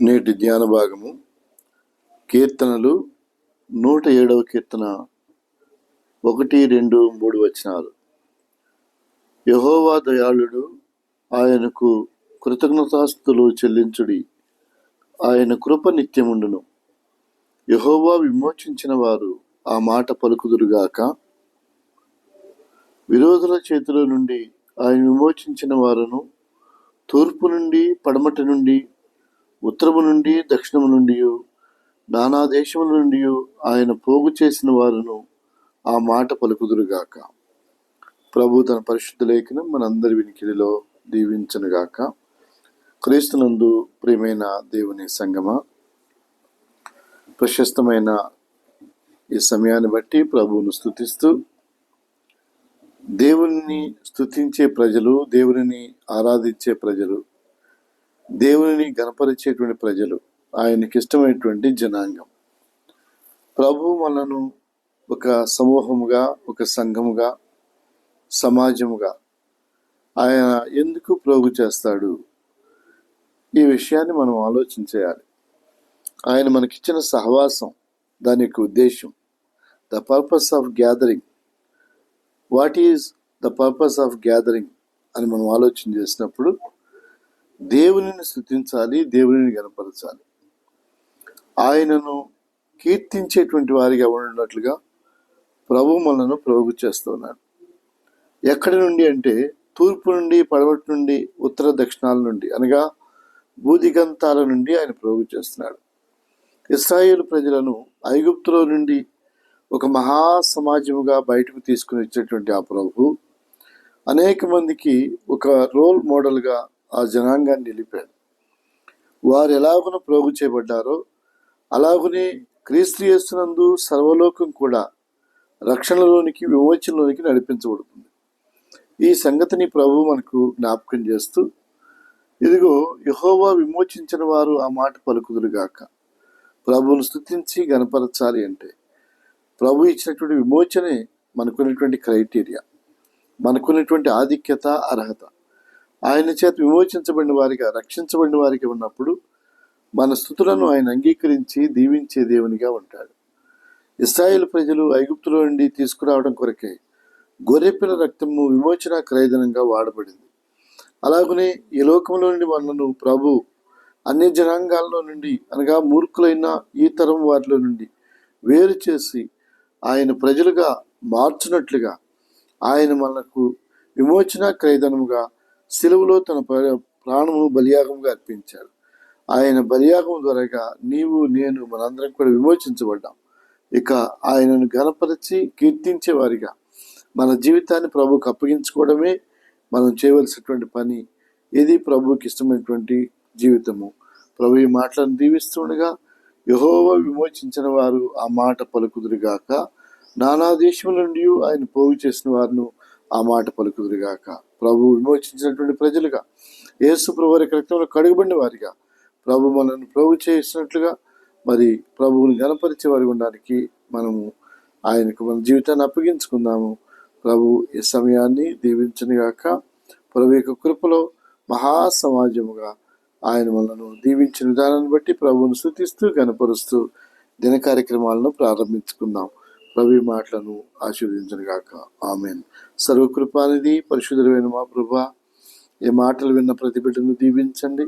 నేటి ధ్యాన భాగము. కీర్తనలు నూట ఏడవ కీర్తన ఒకటి రెండు మూడు వచనాలు. యహోవా దయాళుడు ఆయనకు కృతజ్ఞతాస్తులు చెల్లించుడి. ఆయన కృప నిత్యముండును. యహోవా విమోచించిన వారు ఆ మాట పలుకుదురుగాక. విరోధుల చేతిలో నుండి ఆయన విమోచించిన వారును తూర్పు నుండి పడమటి నుండి ఉత్తరము నుండి దక్షిణము నుండి నానా దేశముల నుండి ఆయన పోగు చేసిన వారును ఆ మాట పలుకుదురుగాక. ప్రభు తన పరిశుద్ధ లేఖనం మనందరి వినికిడిలో దీవించనుగాక. క్రీస్తునందు ప్రియమైన దేవుని సంగమ ప్రశస్తమైన ఈ సమయాన్ని బట్టి ప్రభువును స్థుతిస్తూ దేవుని స్థుతించే ప్రజలు దేవుని ఆరాధించే ప్రజలు దేవుని గణపరిచేటువంటి ప్రజలు ఆయనకి ఇష్టమైనటువంటి జనాంగం. ప్రభు మనను ఒక సమూహముగా ఒక సంఘముగా సమాజముగా ఆయన ఎందుకు ప్రోగు చేస్తాడు? ఈ విషయాన్ని మనం ఆలోచించేయాలి ఆయన మనకిచ్చిన సహవాసం దాని యొక్క ఉద్దేశం the purpose of gathering what is the purpose of gathering అని మనం ఆలోచన చేసినప్పుడు దేవునిని స్థుతించాలి దేవునిని గనపరచాలి ఆయనను కీర్తించేటువంటి వారిగా ఉన్నట్లుగా ప్రభు మనను ప్రోగు చేస్తున్నాడు. ఎక్కడి నుండి అంటే తూర్పు నుండి పడమటి నుండి ఉత్తర దక్షిణాల నుండి అనగా భూదిగంతాల నుండి ఆయన ప్రోగు చేస్తున్నాడు. ఇస్రాయేల్ ప్రజలను ఐగుప్తులో నుండి ఒక మహా సమాజముగా బయటకు తీసుకుని వచ్చేటువంటి ఆ ప్రభు అనేక మందికి ఒక రోల్ మోడల్గా ఆ జనాంగాన్ని నిలిపాడు. వారు ఎలాగున ప్రోగు చేయబడ్డారో అలాగునే క్రీస్తు చేస్తున్నందు సర్వలోకం కూడా రక్షణలోనికి విమోచనలోనికి నడిపించబడుతుంది. ఈ సంగతిని ప్రభు మనకు జ్ఞాపకం చేస్తూ ఇదిగో యహోవా విమోచించిన వారు ఆ మాట పలుకుదురుగాక ప్రభువును స్థుతించి గనపరచాలి అంటే ప్రభు ఇచ్చినటువంటి విమోచనే మనకున్నటువంటి క్రైటీరియా మనకున్నటువంటి ఆధిక్యత అర్హత. ఆయన చేత విమోచించబడిన వారిగా రక్షించబడిన వారికి ఉన్నప్పుడు మన స్థుతులను ఆయన అంగీకరించి దీవించే దేవునిగా ఉంటాడు. ఇస్రాయేల్ ప్రజలు ఐగుప్తులో నుండి తీసుకురావడం కొరకే గొర్రెపిల్ల రక్తము విమోచన క్రయదనంగా వాడబడింది. అలాగనే ఈ లోకంలో నుండి మనను ప్రభు అన్ని జనాంగాల్లో నుండి అనగా మూర్ఖులైన ఈ తరం వారిలో నుండి వేరు చేసి ఆయన ప్రజలుగా మార్చినట్లుగా ఆయన మనకు విమోచన క్రయదనముగా సిలువలో తన ప్రాణము ప్రాణమును బలియాగముగా అర్పించాడు. ఆయన బలియాగం ద్వారాగా నీవు నేను మనందరం కూడా విమోచించబడ్డాం. ఇక ఆయనను గణపరిచి కీర్తించే వారిగా మన జీవితాన్ని ప్రభుకు అప్పగించుకోవడమే మనం చేయవలసినటువంటి పని. ఇది ప్రభుకి ఇష్టమైనటువంటి జీవితము. ప్రభు ఈ మాటలను దీవిస్తుండగా యహోవ విమోచించిన వారు ఆ మాట పలుకుదురుగాక. నానా దేశముల నుండి ఆయన పోగు చేసిన వారును ఆ మాట పలుకుదురుగాక. ప్రభు విమోచించినటువంటి ప్రజలుగా యేసు ప్రభు వారి రక్తంలో కడుగుబడిన వారిగా ప్రభు మనల్ని ప్రభు చేసినట్లుగా మరి ప్రభువుని గణపరిచే వారి ఉండడానికి మనము ఆయనకు మన జీవితాన్ని అప్పగించుకుందాము. ప్రభు ఈ సమయాన్ని దీవించనుగాక. ప్రభు యొక్క కృపలో మహా సమాజముగా ఆయన మనను దీవించిన విధానాన్ని బట్టి ప్రభువును సూచిస్తూ గణపరుస్తూ దిన కార్యక్రమాలను ప్రారంభించుకుందాం. ప్రభు మాటలను మాటలను ఆశీర్వదించనుగాక. ఆమెన్. సర్వకృపానిది పరిశుద్ధమైన మా ప్రభా ఈ మాటలు విన్న ప్రతి బిడ్డను దీవించండి.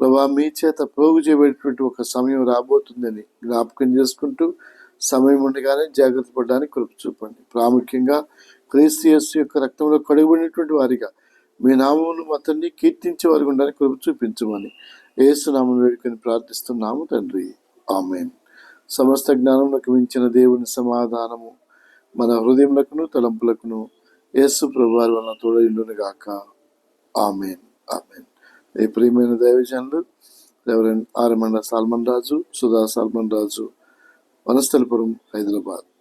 ప్రభా మీ చేత ప్రోగు చేయబడేటువంటి ఒక సమయం రాబోతుందని జ్ఞాపకం చేసుకుంటూ సమయం ఉండగానే జాగ్రత్త పడడానికి కృప చూపండి. ప్రాముఖ్యంగా క్రీస్తు యేసు యొక్క రక్తంలో కడుగుబడినటువంటి వారిగా మీ నామమును అతన్ని కీర్తించే వారికి ఉండడానికి కృప చూపించమని ఏసునామను వేడుకొని ప్రార్థిస్తున్నాము తండ్రి. ఆమెన్. సమస్త జ్ఞానములకు మించిన దేవుని సమాధానము మన హృదయములకును తలంపులకును యేసు ప్రభువారి వలన తోడైండును గాక ఆమెన్. ఆమెన్. ఈ ప్రియమైన దైవజనులు reverend Aramanda Solomon Raju Sudha Solomon Raju Vanasthalipuram Hyderabad.